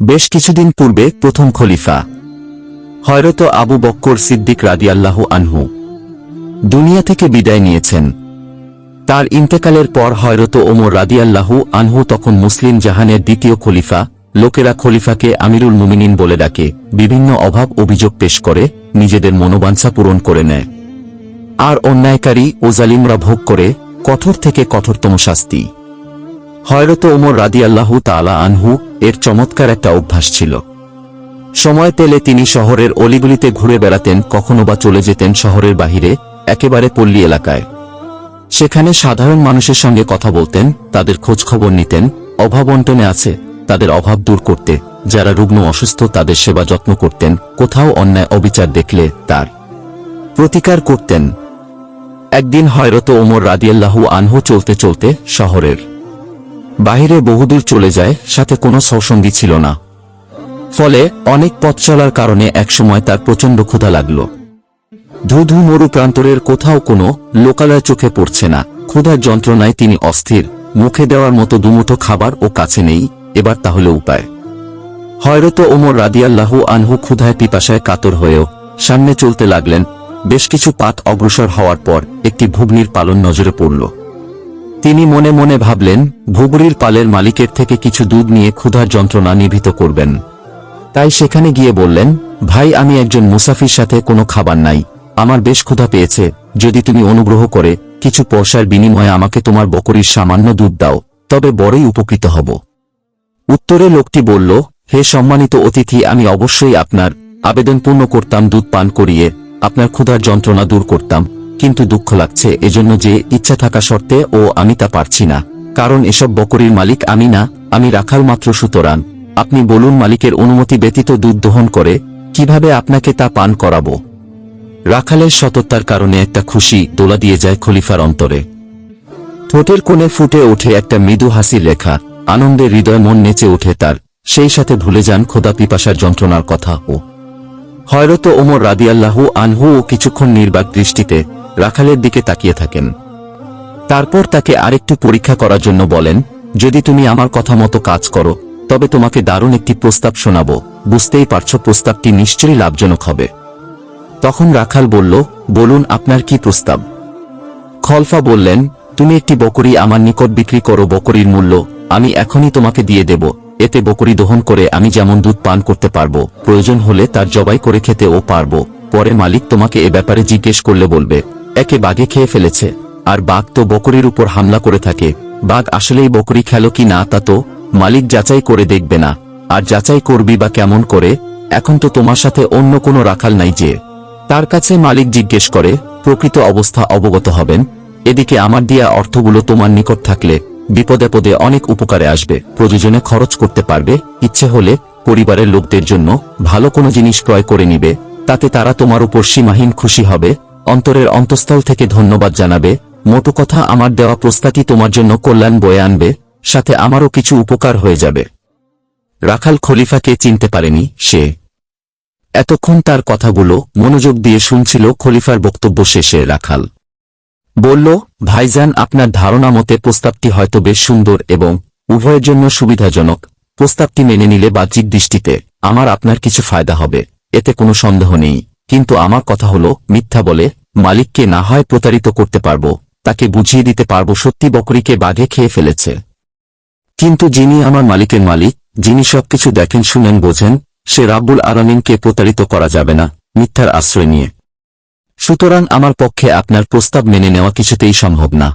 বেশ কিছুদিন পূর্বে প্রথম খলিফা, হয়রত আবু বক্কর সিদ্দিক রাদিয়াল্লাহু আনহু, দুনিয়া থেকে বিদায় নিয়েছেন। তার ইন্তেকালের পর হয়রত ওমর রাদিয়াল্লাহু আনহু তখন মুসলিম জাহানের দ্বিতীয় খলিফা, লোকেরা খলিফাকে আমিরুল মুমিনিন বলে ডাকে, বিভিন্ন অভাব অভিযোগ পেশ করে, নিজেদের মনোবাঞ্ছা পূরণ করে নেয়। আর অন্যায়কারী ও জালিমরা ভোগ করে, কঠোর থেকে কঠোরতম শাস্তি। হয়রত ওমর রাদিয়াল্লাহু তালা আনহু এর চমৎকার একটা অভ্যাস ছিল। সময় পেলে তিনি শহরের অলিগুলিতে ঘুরে বেড়াতেন, কখনো বা চলে যেতেন শহরের বাহিরে, একেবারে পল্লী এলাকায়। সেখানে সাধারণ মানুষের সঙ্গে কথা বলতেন, তাদের খোঁজ খবর নিতেন, অভাব অন্টনে আছে, তাদের অভাব দূর করতে, যারা রুগ্ন অসুস্থ তাদের সেবা যত্ন করতেন, কোথাও অন্যায় অবিচার দেখলে তার প্রতিকার করতেন। একদিন হয়রত ওমর রাদিয়াল্লাহু আনহু চলতে চলতে শহরের বাহিরে বহুদূর চলে যায়, সাথে কোনো সসঙ্গী ছিল না। ফলে অনেক পথ চলার কারণে একসময় তার প্রচণ্ড ক্ষুধা লাগল। ধু ধু মরু প্রান্তরের কোথাও কোনো লোকালয় চোখে পড়ছে না। ক্ষুধার যন্ত্রণায় তিনি অস্থির। মুখে দেওয়ার মতো দুমুঠো খাবার ও কাছে নেই। এবার তাহলে উপায়। হয়রত ওমর রাদিয়াল্লাহু আনহু ক্ষুধায় পিপাসায় কাতর হয়েও সামনে চলতে লাগলেন। বেশ কিছু পাত অগ্রসর হওয়ার পর একটি ভুগ্নির পালন নজরে পড়ল। তিনি মনে মনে ভাবলেন, ভুবরির পালের মালিকের থেকে কিছু দুধ নিয়ে ক্ষুধার যন্ত্রণা নিভৃত করবেন। তাই সেখানে গিয়ে বললেন, ভাই, আমি একজন মুসাফির সাথে কোনো খাবার নাই। আমার বেশ ক্ষুধা পেয়েছে। যদি তুমি অনুগ্রহ করে, কিছু পয়সার বিনিময়ে আমাকে তোমার বকরির সামান্য দুধ দাও, তবে বড়ই উপকৃত হব। উত্তরে লোকটি বলল, হে সম্মানিত অতিথি, আমি অবশ্যই আপনার আবেদন পূর্ণ করতাম দুধ পান করিয়ে, আপনার ক্ষুধার যন্ত্রণা দূর করতাম। কিন্তু দুঃখ লাগছে, এজন্য যে ইচ্ছা থাকা সত্ত্বে ও আমি তা পারছি না। কারণ এসব বকরির মালিক আমি না, আমি রাখাল মাত্র সুতরাং। আপনি বলুন, মালিকের অনুমতি ব্যতীত দুধ দহন করে কীভাবে আপনাকে তা পান করাবো? রাখালের সততার কারণে একটা খুশি দোলা দিয়ে যায় খলিফার অন্তরে। ঠোঁটের কোণে ফুটে ওঠে একটা মৃদু হাসির রেখা আনন্দে হৃদয় মন নেচে ওঠে তার। সেই সাথে ভুলে যান খোদা পিপাসার যন্ত্রণার কথা। ও হয়রত ওমর রাদিয়াল্লাহু আনহু ও কিছুক্ষণ নির্বাক দৃষ্টিতে রাখালের দিকে তাকিয়ে থাকেন। তারপর তাকে আরেকটু পরীক্ষা করার জন্য বলেন, যদি তুমি আমার কথা মতো কাজ করো, তবে তোমাকে দারুণ একটি প্রস্তাব শোনাবো। বুঝতেই পারছ প্রস্তাবটি নিশ্চয়ই লাভজনক হবে। তখন রাখাল বলল, বলুন, আপনার কি প্রস্তাব? খলফা বললেন, তুমি একটি বকরি আমার নিকট বিক্রি করো, বকরির মূল্য আমি এখনই তোমাকে দিয়ে দেব। এতে বকরি দহন করে আমি যেমন দুধ পান করতে পারব, প্রয়োজন হলে তার জবাই করে খেতেও পারব। পরে মালিক তোমাকে এ ব্যাপারে জিজ্ঞেস করলে বলবে, একে বাঘে খেয়ে ফেলেছে। আর বাঘ তো বকরির উপর হামলা করে থাকে। বাঘ আসলেই বকরি খেলো কি না তা তো মালিক যাচাই করে দেখবে না। আর যাচাই করবি বা কেমন করে, এখন তো তোমার সাথে অন্য কোনো রাখাল নাই যে। তার কাছে মালিক জিজ্ঞেস করে, প্রকৃত অবস্থা অবগত হবেন? এদিকে আমার দিয়া অর্থগুলো তোমার নিকট থাকলে বিপদে পদে অনেক উপকারে আসবে। প্রয়োজনে খরচ করতে পারবে। ইচ্ছে হলে পরিবারের লোকদের জন্য ভালো কোনো জিনিস ক্রয় করে নিবে। তাতে তারা তোমার উপর সীমাহীন খুশি হবে। অন্তরের অন্তঃস্থল থেকে ধন্যবাদ জানাবে। মোটো কথা, আমার দেওয়া প্রস্তাবটি তোমার জন্য কল্যাণ বয়ে আনবে। সাথে আমারও কিছু উপকার হয়ে যাবে। রাখাল খলিফাকে চিনতে পারেনি সে। এতক্ষণ তার কথাগুলো মনোযোগ দিয়ে শুনছিল খলিফার বক্তব্য শেষে রাখাল। বলল, ভাইজান, আপনার ধারণা মতে প্রস্তাবটি হয়তো বেশ সুন্দর এবং উভয়ের জন্য সুবিধাজনক। প্রস্তাবটি মেনে নিলে বাহ্যিক দৃষ্টিতে আমার আপনার কিছু ফায়দা হবে, এতে কোনো সন্দেহ নেই। কিন্তু আমার কথা হলো, মিথ্যা বলে মালিককে না হয় প্রতারিত করতে পারব, তাকে বুঝিয়ে দিতে পারব সত্যি বকরিকে বাঘে খেয়ে ফেলেছে। কিন্তু যিনি আমার মালিকের মালিক, যিনি সবকিছু দেখেন শুনেন বোঝেন, সে রাব্বুল আরামিনকে প্রতারিত করা যাবে না, মিথ্যার আশ্রয় নিয়ে। সুতরাং আমার পক্ষে আপনার প্রস্তাব মেনে নেওয়া কিছুতেই সম্ভব না।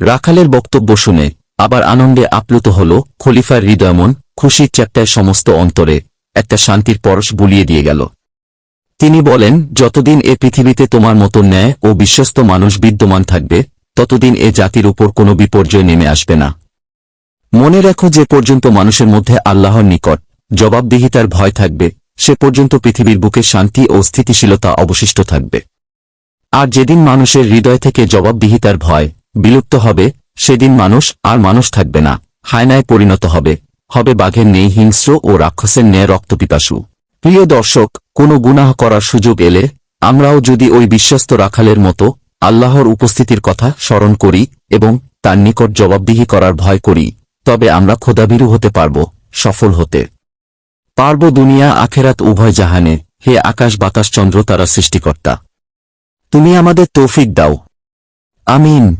রাখালের বক্তব্য শুনে, আবার আনন্দে আপ্লুত হল, খলিফার হৃদয়মন খুশির চ্যাপ্টায় সমস্ত অন্তরে, একটা শান্তির পরশ বুলিয়ে দিয়ে গেল। তিনি বলেন, যতদিন এ পৃথিবীতে তোমার মতো ন্যায় ও বিশ্বস্ত মানুষ বিদ্যমান থাকবে, ততদিন এ জাতির উপর কোনো বিপর্যয় নেমে আসবে না। মনে রাখো যে পর্যন্ত মানুষের মধ্যে আল্লাহর নিকট, জবাবদিহিতার ভয় থাকবে সে পর্যন্ত পৃথিবীর বুকে শান্তি ও স্থিতিশীলতা অবশিষ্ট থাকবে। আর যেদিন মানুষের হৃদয় থেকে জবাবদিহিতার ভয় বিলুপ্ত হবে, সেদিন মানুষ আর মানুষ থাকবে না, হায়নায় পরিণত হবে হবে বাঘের নেই হিংস্র ও রাক্ষসের ন্যায় রক্তপিপাসু। প্রিয় দর্শক, কোনো গুনাহ করার সুযোগ এলে আমরাও যদি ওই বিশ্বস্ত রাখালের মতো আল্লাহর উপস্থিতির কথা স্মরণ করি এবং তার নিকট জবাবদিহি করার ভয় করি, তবে আমরা খোদাবিরু হতে পারব, সফল হতে। পার্ব দুনিয়া, আখেরাত উভয় জাহানে। হে আকাশ, বাতাস, চন্দ্র, তারা সৃষ্টিকর্তা। তুমি আমাদের তৌফিক দাও। আমিন।